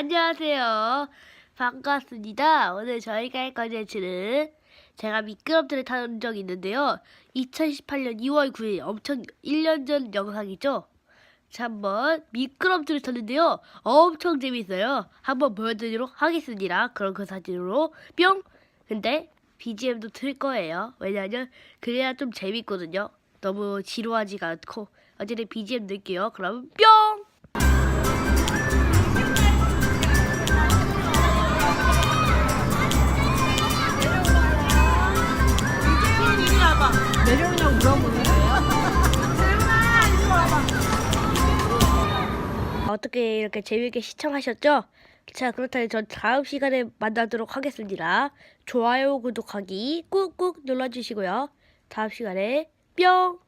안녕하세요. 반갑습니다. 오늘 저희가 할 컨텐츠는 제가 미끄럼틀을 타는 적이 있는데요. 2018년 2월 9일 엄청 1년 전 영상이죠. 자, 한번 미끄럼틀을 탔는데요. 엄청 재밌어요. 한번 보여드리도록 하겠습니다. 그럼 그 사진으로 뿅! 근데 BGM도 틀 거예요. 왜냐하면 그래야 좀 재밌거든요. 너무 지루하지가 않고 어쨌든 BGM 넣을게요. 그럼 뿅! 내려오냐고 물어보는 거예요? 어떻게 이렇게 재밌게 시청하셨죠? 자, 그렇다면 전 다음 시간에 만나도록 하겠습니다. 좋아요, 구독하기 꾹꾹 눌러주시고요. 다음 시간에 뿅!